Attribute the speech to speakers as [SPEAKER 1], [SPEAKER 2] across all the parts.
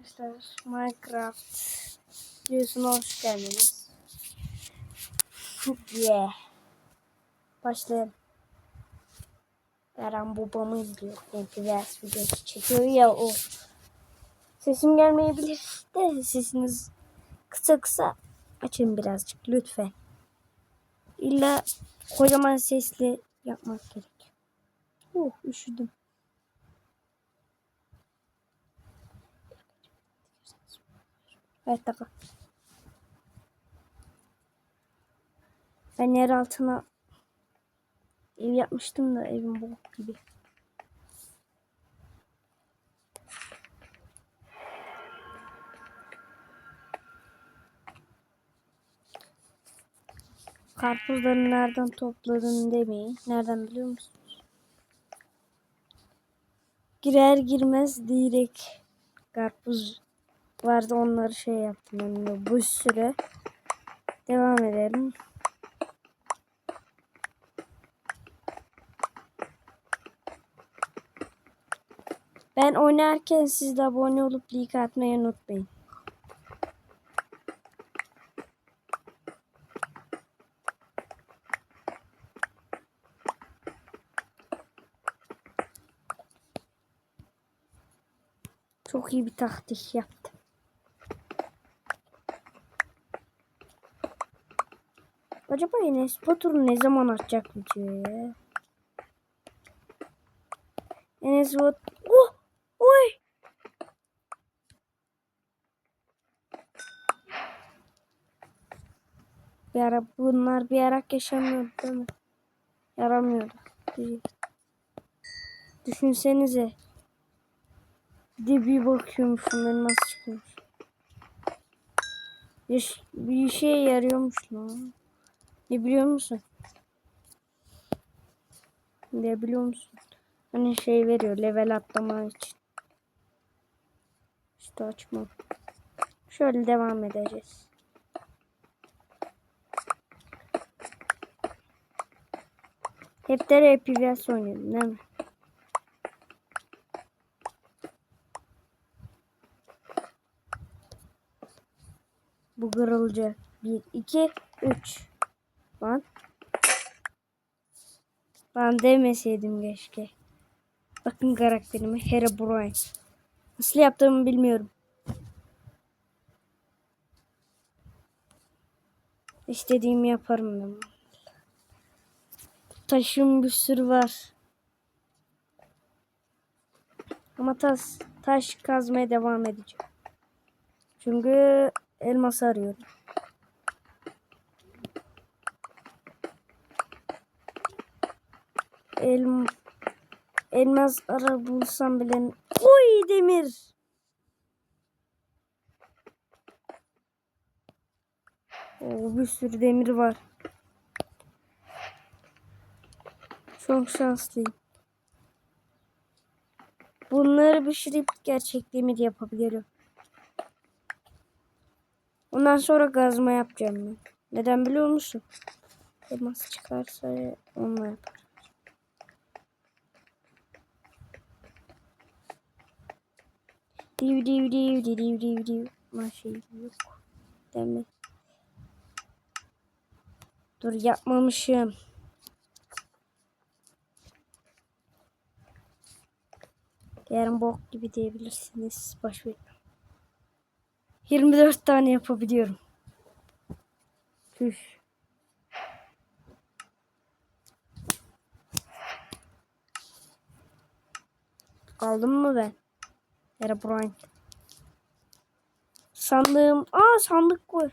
[SPEAKER 1] Arkadaşlar Minecraft videosuna hoş geldiniz. Yeah. Başlayalım. Eren babamı izliyor. MPVS videosu çekiyor ya o. Sesim gelmeyebilir de sesiniz kısa kısa açın birazcık lütfen. İlla kocaman sesli yapmak gerek. Oh üşüdüm. Evet dakika. Ben yer altına ev yapmıştım da evim bok gibi. Karpuzları nereden topladın demeyin. Nereden biliyor musunuz? Girer girmez direkt karpuz vardı onları şey yaptım önüne bu süre devam edelim. Ben oynarken siz de abone olup like atmayı unutmayın. Çok iyi bir taktik yaptım. Acaba Enes Batur ne zaman atacak videoyu? Enes Batur... Oh! Oy! Bir ara bunlar bir ara yaşamıyordu değil mi? Yaramıyordu. Düşünsenize. Bir de bir bakıyormuşum ben nasıl çıkmış. Bir, bir işe yarıyormuş lan. Ne biliyor musun? Ne biliyor musun? Hani şey veriyor level atlama için. İşte açmam. Şöyle devam edeceğiz. Hep de RPVS oynuyordum değil mi? Bu kırılacak. 1, 2, 3. Lan. Lan demeseydim keşke. Bakın karakterime Herobrine. Nasıl yaptığımı bilmiyorum. İstediğimi yaparım ben. Taşım bir sürü var. Ama taş, taş kazmaya devam edeceğim. Çünkü elmas arıyorum. El, elmas ara bulsam bile... Oy demir! Oo, bir sürü demir var. Çok şanslıyım. Bunları pişirip gerçek demir yapabilirim. Ondan sonra gazma yapacağım ben. Neden biliyor musun? Elmas çıkarsa onunla yaparım. Div div div div div div div. Şey yok. Demek. Dur yapmamışım. Yarın bok gibi diyebilirsiniz. Verin. 24 tane yapabiliyorum. Üf. Aldım mı ben? Herobrine. Sandığım. Aa sandık koy.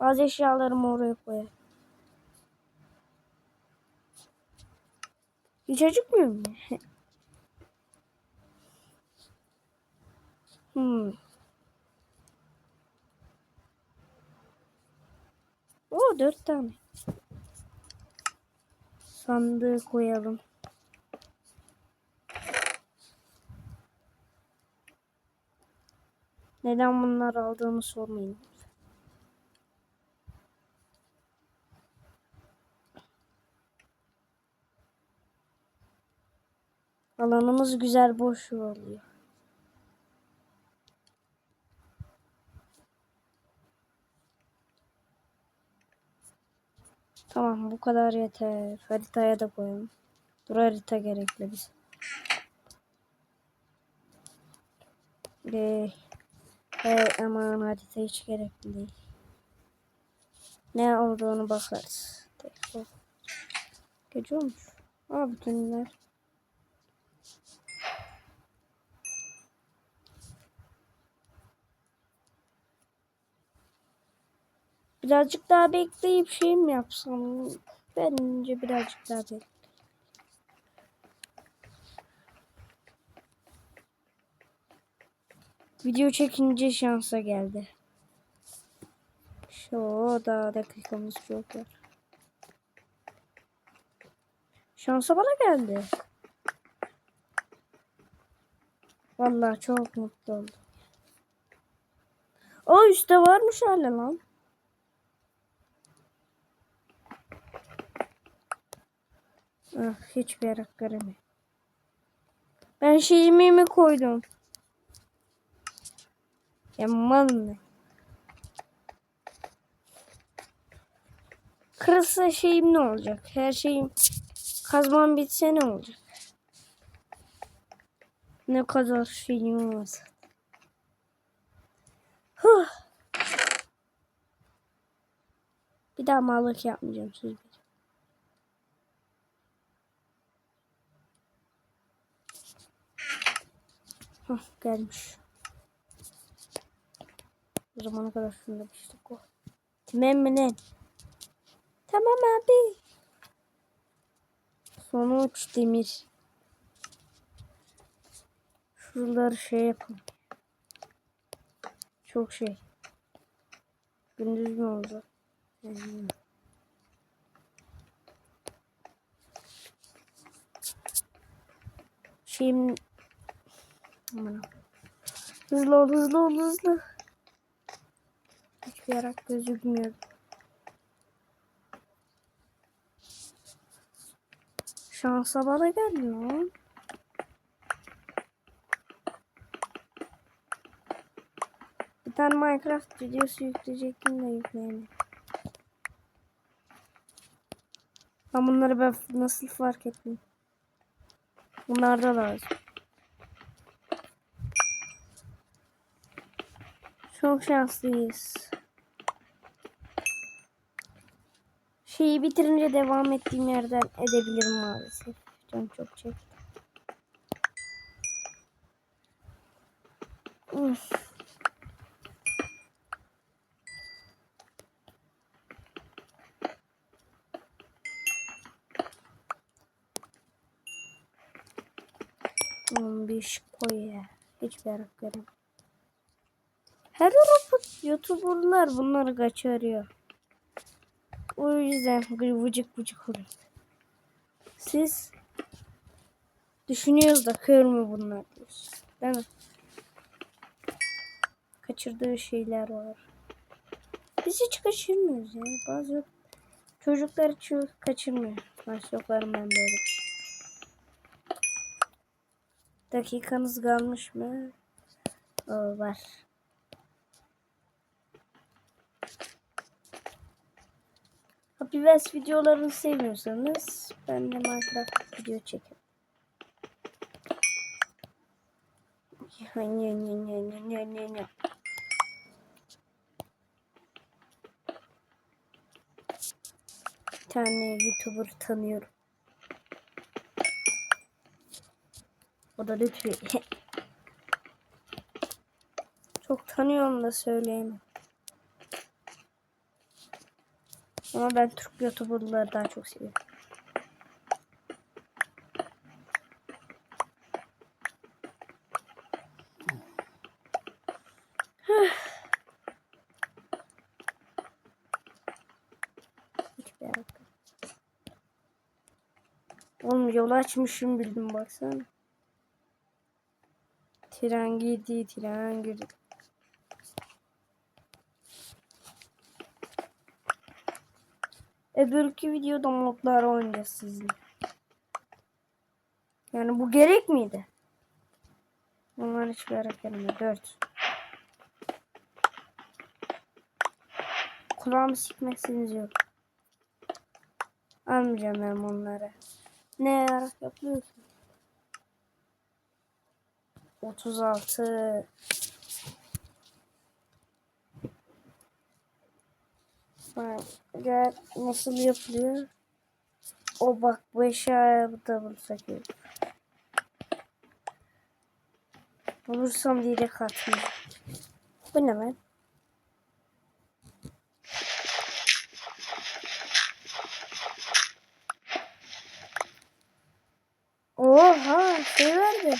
[SPEAKER 1] Bazı eşyalarımı oraya koy. Hiç acıkmıyor mu? hmm. Oo dört tane. Sandığı koyalım. Neden bunlar aldığımı sormayın. Alanımız güzel boş oluyor. Tamam bu kadar yeter. Haritaya da koyalım. Dur harita gerekli bize. Ee, hey, aman harita hiç gerekli değil. Ne olduğunu bakarız. Gece olmuş. Aa bütünler. Birazcık daha bekleyip şey mi yapsam? Bence birazcık daha bekleyeyim. Video çekince şansa geldi. Şu da dakikamız çok var. Şansa bana geldi. Vallahi çok mutlu oldum. O üstte varmış hala lan. Ah, hiçbir yere göremiyorum. Ben şeyimi mi koydum? Ya mal? Kırılsa şeyim ne olacak? Her şeyim kazmam bitse ne olacak? Ne kadar şeyim var. Huh. Bir daha mallık yapmayacağım veriyorum. Hah gelmiş. O zamana kadar şunu bir şey koy. Tamam abi. Sonuç demir. Şuraları şey yapalım. Çok şey. Gündüz mü oldu? Hmm. Aman. Hızlı ol, hızlı ol, hızlı. Hiçbir yarak gözükmüyor. Şansa bana geldi lan. Bir tane Minecraft videosu yükleyecektim de yükleyemedim. Ben bunları ben nasıl fark ettim? Bunlar da lazım. Çok şanslıyız. Şeyi bitirince devam ettiğim yerden edebilirim maalesef. Canım çok çekti. Uf. Hmm, bir iş koy ya. Hiçbir yere göremiyorum. Her Avrupa YouTuber'lar bunları kaçırıyor. O yüzden vıcık vıcık oluyor. Siz düşünüyoruz da kör mü bunlar diyorsun. Değil mi? Kaçırdığı şeyler var. Biz hiç kaçırmıyoruz ya. Bazı çocuklar hiç kaçırmıyor. Ben böyle bir şey. Dakikanız kalmış mı? Oo, var. West videolarını sevmiyorsanız ben de Minecraft video çekerim. Bir tane YouTuber tanıyorum. O da Lütfi. Çok tanıyorum da söyleyemem. Ama ben Türk YouTuber'ları daha çok seviyorum. Oğlum yolu açmışım bildim baksana. Tren gitti, tren gitti. Öbürkü videoda modlar oynayacağız sizinle. Yani bu gerek miydi? Bunlar hiçbir yere gelmiyor. Dört. Kulağımı sikmezsiniz yok. Almayacağım ben onları. Ne yarak yapıyorsun? 36 Gel nasıl yapılıyor? O bak bu eşyayı da bulsak iyi. Bulursam direkt atmayayım. Bu ne lan? Oha şey verdi.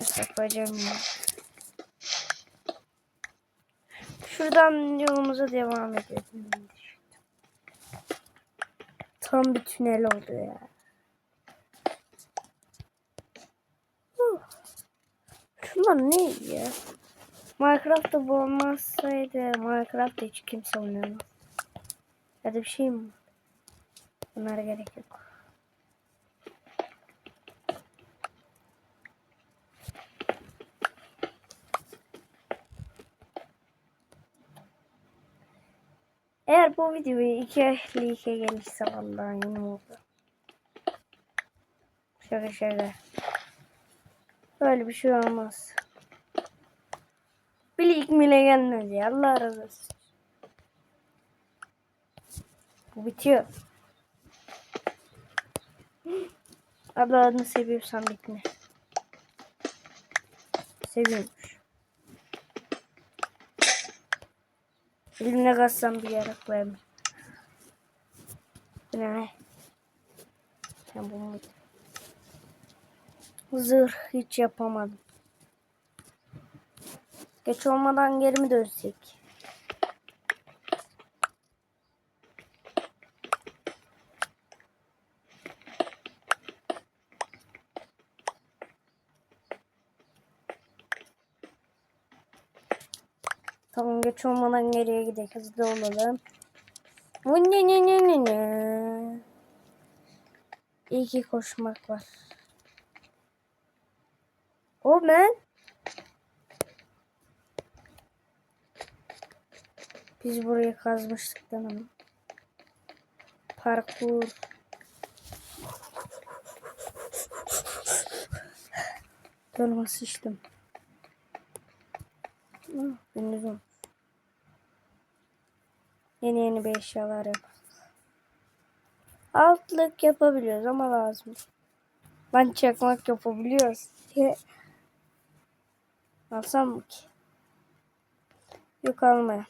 [SPEAKER 1] Saklayacağım ya. Şuradan yolumuza devam edelim. Tam bir tünel oldu ya. Şunlar ne ya? Minecraft'ta bu olmazsaydı Minecraft'ta hiç kimse oynamaz. Ya da bir şey mi? Bunlara gerek yok. Eğer bu videoyu iki like gelirse vallahi yine oldu. Şöyle şöyle. Böyle bir şey olmaz. Bir like mile gelmedi ya. Allah razı olsun. Bu bitiyor. Allah'ını seviyorsan bitme. Seviyormuş. Elimle kassam bir yere koyamam. Bu ne? Sen bu mu? Zırh hiç yapamadım. Geç olmadan geri mi dönsek? Tamam geç olmadan geriye gidelim. Hızlı olalım. Bu ne ne ne ne ne. İyi ki koşmak var. O ben. Biz burayı kazmıştık mi? Parkur. Gölüme sıçtım. Olmuş. Yeni yeni bir eşyalar yap. Altlık yapabiliyoruz ama lazım. Ben çakmak yapabiliyoruz. Alsam mı ki? Yok almaya.